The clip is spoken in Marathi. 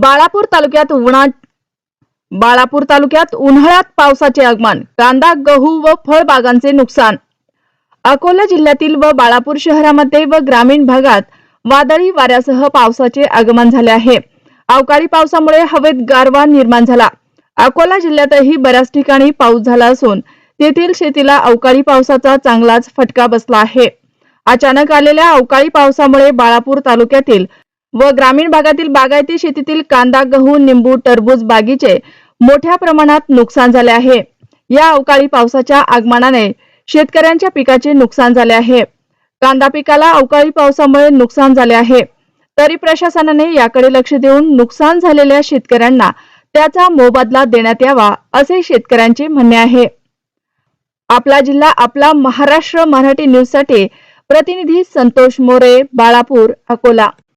बाळापूर तालुक्यात उन्हा बाळापूर तालुक्यात उन्हाळ्यात पावसाचे आगमन कांदा गहू व फळबागांचे नुकसान. अकोला जिल्ह्यातील व बाळापूर शहरामध्ये व ग्रामीण भागात वादळी वाऱ्यासह पावसाचे आगमन झाले आहे. अवकाळी पावसामुळे हवेत गारवा निर्माण झाला. अकोला जिल्ह्यातही बऱ्याच ठिकाणी पाऊस झाला असून तेथील शेतीला अवकाळी पावसाचा चांगलाच फटका बसला आहे. अचानक आलेल्या अवकाळी पावसामुळे बाळापूर तालुक्यातील व ग्रामीण भागातील बागायती शेतीतील कांदा गहू निंबू टरबूज बागीचे मोठ्या प्रमाणात नुकसान झाले आहे. या अवकाळी पावसाच्या आगमनाने शेतकऱ्यांच्या पिकाचे नुकसान झाले आहे. कांदा पिकाला अवकाळी पावसामुळे नुकसान झाले आहे. तरी प्रशासनाने याकडे लक्ष देऊन नुकसान झालेल्या शेतकऱ्यांना त्याचा मोबदला देण्यात यावा असे शेतकऱ्यांचे म्हणणे आहे. आपला जिल्हा आपला महाराष्ट्र मराठी न्यूजसाठी प्रतिनिधी संतोष मोरे बाळापूर अकोला.